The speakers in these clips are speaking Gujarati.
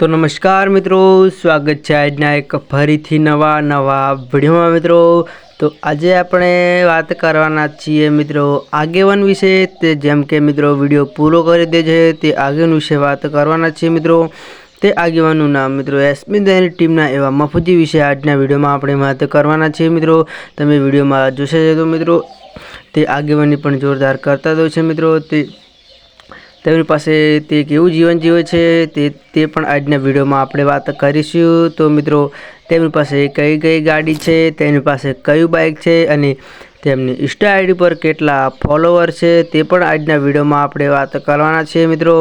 તો નમસ્કાર મિત્રો, સ્વાગત છે આજના એક ફરીથી નવા નવા વિડીયોમાં મિત્રો. તો આજે આપણે વાત કરવાના છીએ મિત્રો આગેવાન વિશે, તે જેમ કે મિત્રો વીડિયો પૂરો કરી દે છે તે આગેવાન વિશે વાત કરવાના છીએ મિત્રો. તે આગેવાનનું નામ મિત્રો એસપી દૈની ટીમના એવા મફુજી વિશે આજના વિડીયોમાં આપણે વાત કરવાના છીએ મિત્રો. તમે વિડીયોમાં જોશે તો મિત્રો, તે આગેવાની પણ જોરદાર કરતા હોય છે મિત્રો. તે તેમની પાસે તે કેવું જીવન જીવે છે તે તે પણ આજના વિડીયોમાં આપણે વાત કરીશું. તો મિત્રો, તેમની પાસે કઈ કઈ ગાડી છે તેની પાસે કયું બાઇક છે અને તેમની ઇન્સ્ટા આઈડી પર કેટલા ફોલોવર છે તે પણ આજના વિડીયોમાં આપણે વાત કરવાના છીએ મિત્રો.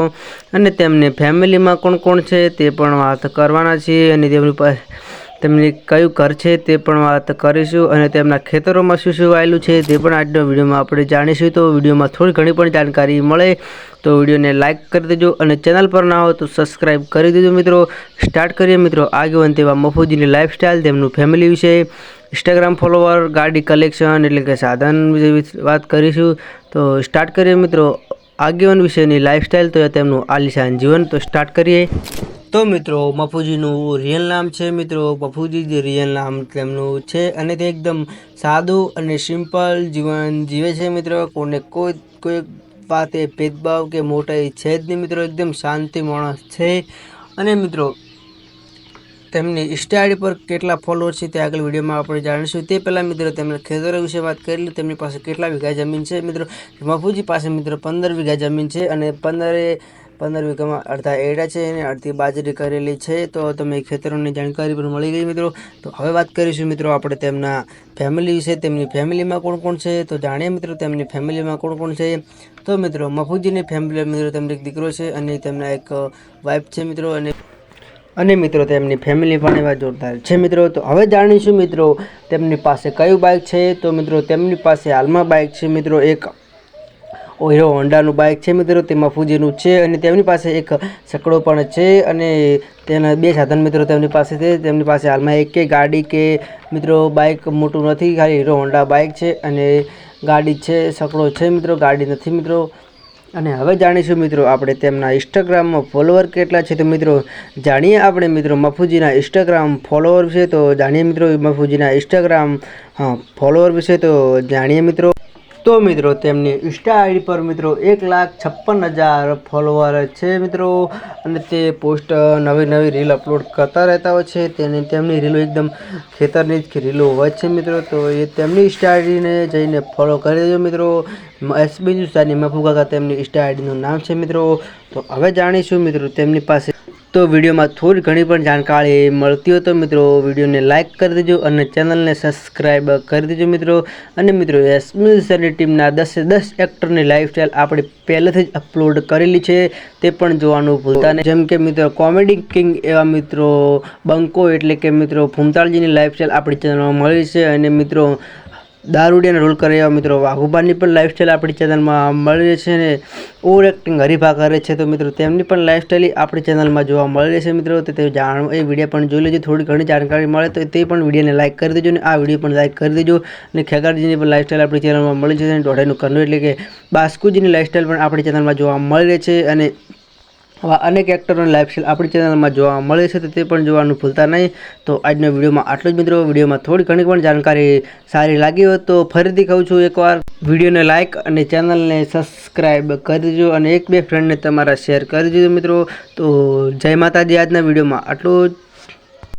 અને તેમને ફેમિલીમાં કોણ કોણ છે તે પણ વાત કરવાના છીએ અને તેમની પાસે તેમની કયું ઘર છે તે પણ વાત કરીશું અને તેમના ખેતરોમાં શું શું વાયેલું છે તે પણ આજના વિડીયોમાં આપણે જાણીશું. તો વિડીયોમાં થોડી ઘણી પણ જાણકારી મળે તો વિડીયોને લાઇક કરી દેજો અને ચેનલ પર ના હો તો સબસ્ક્રાઈબ કરી દેજો મિત્રો. સ્ટાર્ટ કરીએ મિત્રો આગેવન તેવા મફુજીની લાઇફસ્ટાઇલ તેમનું ફેમિલી વિશે. ઇન્સ્ટાગ્રામ ફોલોવર ગાડી કલેક્શન એટલે કે સાધન વિશે વાત કરીશું. તો સ્ટાર્ટ કરીએ મિત્રો આગેવન વિશેની લાઇફસ્ટાઇલ તો તેમનું આલિશાન જીવન. તો સ્ટાર્ટ કરીએ. તો મિત્રો, મફુજીનું રિયલ નામ છે મિત્રો. મફુજી જે રિયલ નામ તેમનું છે અને તે એકદમ સાદું અને સિમ્પલ જીવન જીવે છે મિત્રો. કોને કોઈ કોઈ વાતે ભેદભાવ કે મોટાઈ છે જ નહીં મિત્રો. એકદમ શાંતિ માણસ છે. અને મિત્રો, તેમની ઇન્સ્ટા પર કેટલા ફોલોઅર છે તે આગળ વિડીયોમાં આપણે જાણીશું. તે પહેલાં મિત્રો, તેમણે ખેતરો વિશે વાત કરી તેમની પાસે કેટલા વીઘા જમીન છે મિત્રો? મફુજી પાસે મિત્રો પંદર વીઘા જમીન છે અને પંદરે પંદર વીઘામાં અડધા એડા છે અને અડધી બાજરી કરેલી છે, તો તમે ખેતરોની જાણકારી પણ મળી ગઈ મિત્રો. તો હવે વાત કરીશું મિત્રો આપણે તેમના ફેમિલી વિશે. તેમની ફેમિલીમાં કોણ કોણ છે? તો જાણીએ મિત્રો તેમની ફેમિલીમાં કોણ કોણ છે? તો મિત્રો, મફુજીની ફેમિલી મિત્રો તેમનો એક દીકરો છે અને તેમના એક વાઇફ છે મિત્રો અને અને મિત્રો તેમની ફેમિલી પણ એવા જોરદાર છે મિત્રો. તો હવે જાણીશું મિત્રો તેમની પાસે કયું બાઇક છે? તો મિત્રો તેમની પાસે હાલમાં બાઇક છે મિત્રો એક હીરો હોન્ડાનું બાઇક છે મિત્રો, તેમાં ફૂજીનું છે અને તેમની પાસે એક સકડો પણ છે અને તેના બે સાધન મિત્રો તેમની પાસે છે. તેમની પાસે હાલમાં એક કે ગાડી કે મિત્રો બાઇક મોટું નથી, ખાલી હીરો હોન્ડા બાઇક છે અને ગાડી છે, સકડો છે મિત્રો, ગાડી નથી મિત્રો. અને હવે જાણીશું મિત્રો આપણે તેમના ઇન્સ્ટાગ્રામમાં ફોલોવર કેટલા છે. તો મિત્રો, જાણીએ આપણે મિત્રો મફુજીના ઇન્સ્ટાગ્રામ ફોલોવર વિશે. તો જાણીએ મિત્રો મફુજીના ઇન્સ્ટાગ્રામ ફોલોવર વિશે તો જાણીએ મિત્રો. તો મિત્રો તેમની ઇન્સ્ટા આઈડી પર મિત્રો એક લાખ છપ્પન હજાર ફોલોવર છે મિત્રો. અને તે પોસ્ટ નવી નવી રીલ અપલોડ કરતા રહેતા હોય છે. તેની તેમની રીલો એકદમ ખેતરની જ રીલો હોય છે મિત્રો. તો એ તેમની ઇન્સ્ટા આઈડીને જઈને ફોલો કરી દેજો મિત્રો. એસબી ન્યૂઝની મફુ કાકા તેમની ઇન્સ્ટા આઈડીનું નામ છે મિત્રો. તો હવે જાણીશું મિત્રો તેમની પાસે તો વિડીયોમાં થોડી ઘણી પણ જાણકારી મળતી હોય તો મિત્રો વિડીયોને લાઇક કરી દેજો અને ચેનલને સબસ્ક્રાઈબ કરી દેજો મિત્રો. અને મિત્રો એસની ટીમના દસે દસ એક્ટરની લાઈફસ્ટાઈલ આપણે પહેલેથી જ અપલોડ કરેલી છે. તે પણ જોવાનું ભૂલતા નહીં. જેમ કે મિત્રો કોમેડી કિંગ એવા મિત્રો બંકો એટલે કે મિત્રો ફૂમતાળજીની લાઈફસ્ટાઈલ આપણી ચેનલમાં મળી છે. અને મિત્રો દારૂડિયાના રોલ કરે એવા મિત્રો. વાઘુબાની પણ લાઈફસ્ટાઈલ આપણી ચેનલમાં મળી છે ને ઓવર એક્ટિંગ હરીફા કરે છે તો મિત્રો તેમની પણ લાઈફસ્ટાઈલ આપણી ચેનલમાં જોવા મળી છે મિત્રો. તો જાણ એ વીડિયો પણ જોઈ લેજો. થોડી ઘણી જાણકારી મળે તો તે પણ વિડીયોને લાઇક કરી દેજો અને આ વીડિયો પણ લાઇક કરી દેજો. અને ખેગારજીની પણ લાઈફસ્ટાઈલ આપણી ચેનલમાં મળી છે અને દોઢાઈનું કરનું એટલે કે બાસ્કુજીની લાઈફસ્ટાઈલ પણ આપણી ચેનલમાં જોવા મળી છે અને આવા અનેક એક્ટરોની લાઈફસ્ટાઈલ આપણી ચેનલમાં જોવા મળે છે, તો તે પણ જોવાનું ભૂલતા નહીં. તો આજના વિડીયોમાં આટલું જ મિત્રો. વિડીયોમાં થોડી ઘણી પણ જાણકારી સારી લાગી હોય તો ફરીથી કહું છું એકવાર, વિડીયોને લાઇક અને ચેનલને સબસ્ક્રાઈબ કરી દેજો અને એક બે ફ્રેન્ડને તમારા શેર કરી દેજો મિત્રો. તો જય માતાજી. આજના વિડીયોમાં આટલું જ.